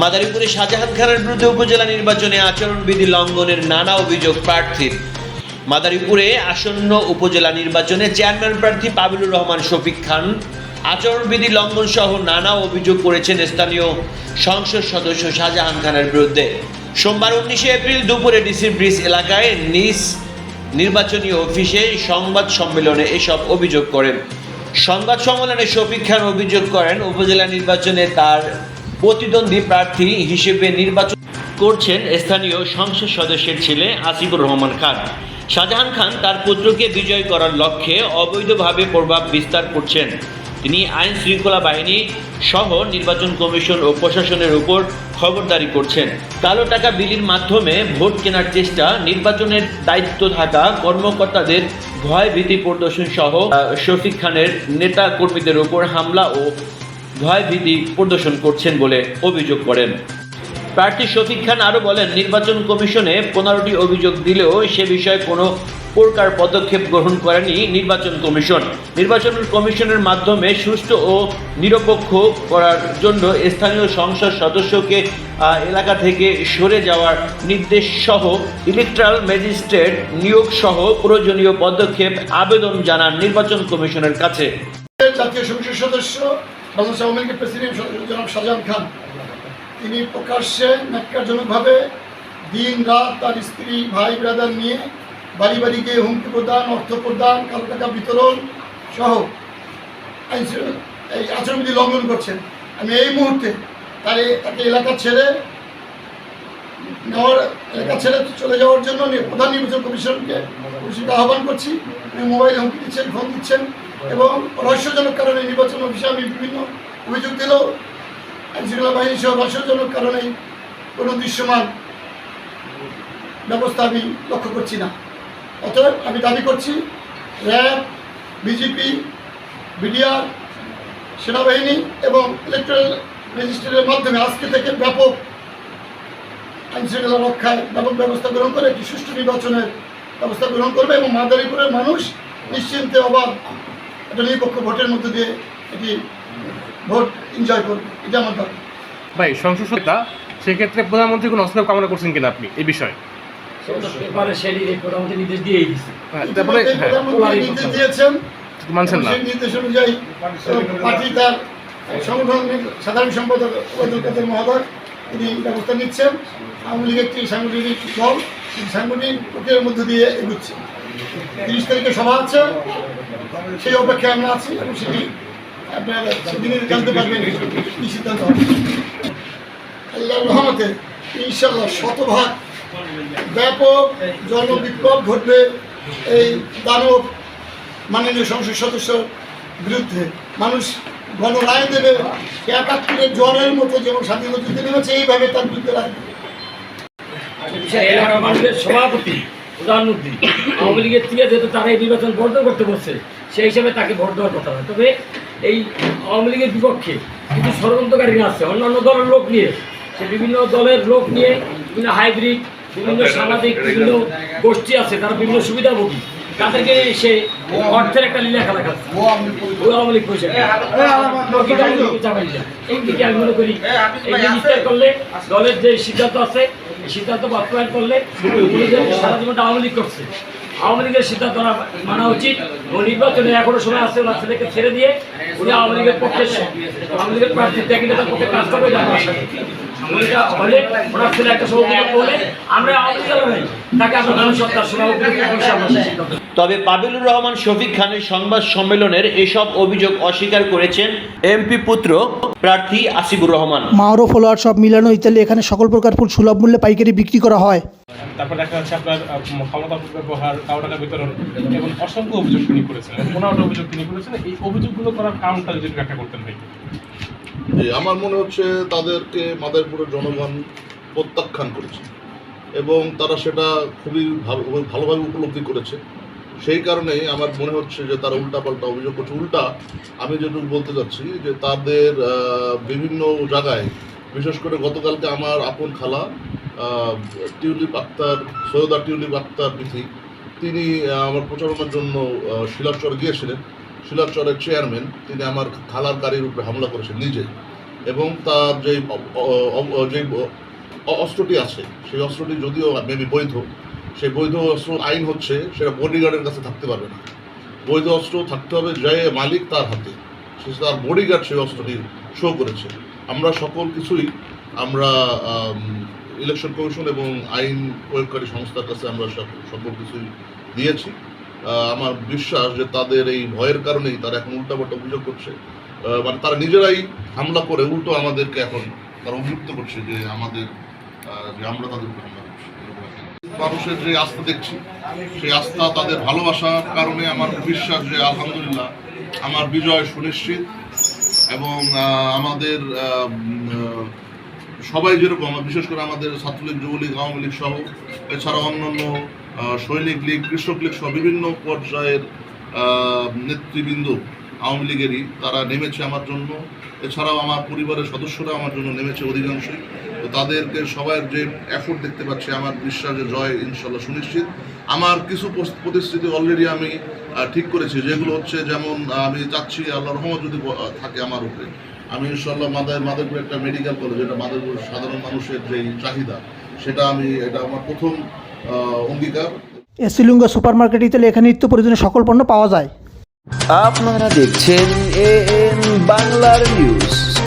মাদারীপুরে শাহজাহান খানের বিরুদ্ধে উপজেলা নির্বাচনে আচরণবিধি লঙ্ঘনের নানা অভিযোগ প্রার্থীর। মাদারীপুরে আসন্ন উপজেলা নির্বাচনে চেয়ারম্যান প্রার্থী পাবিলুর রহমান, শফিক খান। আচরণবিধি লঙ্ঘন সহ নানা অভিযোগ করেছেন স্থানীয় সংসদ সদস্য শাহজাহান খানের বিরুদ্ধে। সোমবার উনিশে এপ্রিল দুপুরে ডিসি ব্রিজ এলাকায় নিজ নির্বাচনী অফিসে সংবাদ সম্মেলনে এসব অভিযোগ করেন। সংবাদ সম্মেলনে শফিক খান অভিযোগ করেন, উপজেলা নির্বাচনে তার প্রতিদ্বন্দ্বী প্রার্থী হিসেবে নির্বাচন করছেন স্থানীয় সংসদ সদস্যের ছেলে আসিফুর রহমান খান। শাহজাহান খান তার পুত্রকে বিজয় করার লক্ষ্যে অবৈধভাবে প্রভাব বিস্তার করছেন। তিনি আইন শৃঙ্খলা বাহিনী সহ নির্বাচন কমিশন ও প্রশাসনের উপর খবরদারি করছেন। কালো টাকা বিলির মাধ্যমে ভোট কেনার চেষ্টা, নির্বাচনের দায়িত্ব থাকা কর্মকর্তাদের ভয় ভীতি প্রদর্শন সহ শফিক খানের নেতা কর্মীদের উপর হামলা ও ভয় ভীতি প্রদর্শন করছেন বলে অভিযোগ করেন। প্রার্থী শফিক খান আরও বলেন, নির্বাচন কমিশনে পনেরোটি অভিযোগ দিলেও সে বিষয়ে কোনো প্রকার পদক্ষেপ গ্রহণ করেনি নির্বাচন কমিশন। নির্বাচন কমিশনের মাধ্যমে সুষ্ঠু ও নিরপেক্ষ করার জন্য স্থানীয় সংসদ সদস্যকে এলাকা থেকে সরে যাওয়ার নির্দেশ সহ ইলেকট্রাল ম্যাজিস্ট্রেট নিয়োগ সহ প্রয়োজনীয় পদক্ষেপ, আবেদন জানান নির্বাচন কমিশনের কাছে। জাতীয় সংসদ সদস্য বাংলাদেশ আওয়ামী লীগের প্রেসিডেন্ট জনাব শাহজাহান খান। তিনি প্রকাশ্যে ন্যাক্কারজনকভাবে দিন রাত তার স্ত্রী, ভাই ব্রাদার নিয়ে বাড়ি বাড়ি গিয়ে হুমকি প্রদান, অর্থ প্রদান কালো টাকা বিতরণ সহ এই আচরণবিধি লঙ্ঘন করছেন। আমি এই মুহূর্তে তার তাকে এলাকা ছেড়ে নেওয়ার এলাকা ছেড়ে চলে যাওয়ার জন্য প্রধান নির্বাচন কমিশনকে আহ্বান করছি। মোবাইলে হুমকি দিচ্ছেন, ফোন দিচ্ছেন। এবং রহস্যজনক কারণে নির্বাচন অফিসে আমি বিভিন্ন অভিযোগ দিলেও আইনশৃঙ্খলা বাহিনী সহ রহস্যজনক কারণে কোনো দৃশ্যমান ব্যবস্থা আমি লক্ষ্য করছি না। অতএব আমি দাবি করছি, র্যাব, বিজেপি, বিডিআর, সেনাবাহিনী এবং ইলেকট্রাল রেজিস্ট্রের মাধ্যমে আজকে থেকে ব্যাপক আইন শৃঙ্খলা রক্ষায় ব্যাপক ব্যবস্থা গ্রহণ করে একটি সুষ্ঠু নির্বাচনের ব্যবস্থা গ্রহণ করবে এবং মাদারীপুরের মানুষ নিশ্চিন্তে অবাধ একটা নিরপেক্ষ ভোটের মধ্যে দিয়ে এটি ভোট এনজয় করবে এটা আমার দাবি। ভাই সংসদ সত্তা সেক্ষেত্রে প্রধানমন্ত্রী কোনো হস্তক্ষেপ কামনা করছেন কিনা আপনি এই বিষয়ে? প্রধানমন্ত্রী নির্দেশ দিয়েই হ্যাঁ, তারপরে হ্যাঁ। প্রধানমন্ত্রী নির্দেশ দিয়েছেন মানছেন না। নির্দেশ অনুযায়ী পার্টি তার সংগঠনের সাধারণ সম্পাদক ওবায়দুল কাদের মহোদয় তিনি ব্যবস্থা নিচ্ছেন। আওয়ামী লীগ একটি সাংগঠনিক দল। সাংগঠনিক প্রক্রিয়ার মধ্য দিয়ে এগুচ্ছে। তিরিশ তারিখে সভা আছে, সেই অপেক্ষায় আমরা আছি এবং সেটি আপনারা জানতে পারবেন কি সিদ্ধান্ত হবে। আল্লাহর রহমতে ইনশাল্লাহ শতভাগ ব্যাপক জনবিপ্লব ঘটবে এই দানব মাননীয় সংসদ সদস্য বিরুদ্ধে। মানুষ গণরায় দেবে, একাত্তরের জ্বরের মতো যেমন স্বাধীনতা নেমেছে, এইভাবে তার বিরুদ্ধে রায় দেবে। এলাকার মানুষের সভাপতি প্রধানমন্ত্রী। আওয়ামী লীগের থেকে যেহেতু তারা এই নির্বাচন বর্জন করতে বসছে সেই হিসাবে তাকে ভোট দেওয়ার কথা নয়। তবে এই আওয়ামী লীগের বিপক্ষে কিছু ষড়যন্ত্রকারীরা আছে অন্যান্য দলের লোক নিয়ে সে বিভিন্ন দলের লোক নিয়ে বিভিন্ন হাইব্রিড বিভিন্ন সামাজিক বিভিন্ন গোষ্ঠী আছে তারা বিভিন্ন সুবিধাভোগী। তাদেরকে সে অর্থের একটা লীলা খেলা খাচ্ছে আওয়ামী লীগ পয়সা এই দিকে আমি মনে করি এই করলে দলের যে সিদ্ধান্ত আছে সিদ্ধান্ত বাস্তবায়ন করলে সারা জীবনটা আওয়ামী লীগ করছে। আওয়ামী লীগের সিদ্ধান্ত মানা উচিত। নির্বাচনে এখনও সময় আসছে ওনার ছেলেকে ছেড়ে দিয়ে উনি আওয়ামী লীগের পক্ষে আওয়ামী লীগের প্রার্থী ক্যান্ডিডেটের পক্ষে কাজ করবে হলে ওনার ছেলে একটা সভাপতি আমরা তাকে আমরা সভাপতি তবে পাবিলুর রহমান শফিক খানের সংবাদ সম্মেলনের এসব অভিযোগ অস্বীকার করেছেন এমপি পুত্র প্রার্থী আসিফুর রহমান। মাওরো ফলোয়ার সব মিলানো ইত্যাদি এখানে সকল প্রকার ফুল সুলভ মূল্যে পাইকারি বিক্রি করা হয়। তারপর দেখা যাচ্ছে আপনার ক্ষমতা ব্যবহার কারও টাকা বিতরণ এবং অসংখ্য অভিযোগ তিনি করেছেন পনেরোটা অভিযোগ তিনি করেছেন এই অভিযোগগুলো করার কারণটা যদি ব্যাখ্যা করতেন ভাই। আমার মনে হচ্ছে তাদেরকে মাদারীপুরের জনগণ প্রত্যাখ্যান করেছে। এবং তারা সেটা খুবই ভালো ভালোভাবে উপলব্ধি করেছে। সেই কারণেই আমার মনে হচ্ছে যে তারা উল্টাপাল্টা অভিযোগ করছে। উল্টা, আমি যেটুকু বলতে চাচ্ছি যে তাদের বিভিন্ন জায়গায়, বিশেষ করে গতকালকে আমার আপন খালা টিউলিপ আক্তার, সৈয়দা টিউলিপ আক্তার বিথি তিনি আমার প্রচারণার জন্য শিলাচর গিয়েছিলেন। শিলাচরের চেয়ারম্যান তিনি আমার খালার গাড়ির উপরে হামলা করেছেন নিজে। এবং তার যে যে অস্ত্রটি আছে, সেই অস্ত্রটি যদিও মেবি বৈধ, সেই বৈধ অস্ত্র আইন হচ্ছে সেটা বডিগার্ডের কাছে থাকতে পারবে না। বৈধ অস্ত্র থাকতে হবে যে মালিক তার হাতে, সে তার বডিগার্ড সেই অস্ত্রটি শো করেছে। আমরা সকল কিছুই আমরা ইলেকশন কমিশন এবং আইন প্রয়োগকারী সংস্থার কাছে আমরা সকল কিছুই দিয়েছি। আমার বিশ্বাস যে তাদের এই ভয়ের কারণেই তারা এখন উল্টাপাল্টা অভিযোগ করছে। মানে তারা নিজেরাই হামলা করে উল্টো আমাদেরকে এখন তারা অভিযুক্ত করছে যে আমাদের যে আমরা তাদের উপর হামলা মানুষের যে আস্থা দেখছি, সেই আস্থা, তাদের ভালোবাসার কারণে আমার বিশ্বাস যে আলহামদুলিল্লাহ আমার বিজয় সুনিশ্চিত এবং আমাদের সবাই যেরকম, বিশেষ করে আমাদের ছাত্রলীগ, যুবলীগ, আওয়ামী লীগ সহ, এছাড়া অন্যান্য সৈনিক লীগ, কৃষক লীগ, সহ বিভিন্ন পর্যায়ের নেতৃবৃন্দ আওয়ামী লীগেরই তারা নেমেছে আমার জন্য। এছাড়াও আমার পরিবারের সদস্যরা আমার জন্য নেমেছে অধিকাংশই। তো তাদেরকে সবার যে এফোর্ট দেখতে পাচ্ছি, আমার বিশ্বাস যে জয় ইনশাল্লাহ সুনিশ্চিত। আমার কিছু প্রতিশ্রুতি অলরেডি আমি ঠিক করেছি, যেগুলো হচ্ছে যেমন আমি চাচ্ছি আল্লাহ রহমত যদি থাকে আমার উপরে। আমি ইনশাল্লাহ মাদার মাদারপুর একটা মেডিকেল কলেজ যেটা মাদারপুর সাধারণ মানুষের যেই চাহিদা, সেটা আমি, এটা আমার প্রথম অঙ্গীকার। এসিলুঙ্গা সুপার মার্কেট ইতালি এখানে নিত্য প্রয়োজনীয় সকল পণ্য পাওয়া যায়। আপনারা দেখছেন এ এন বাংলার নিউজ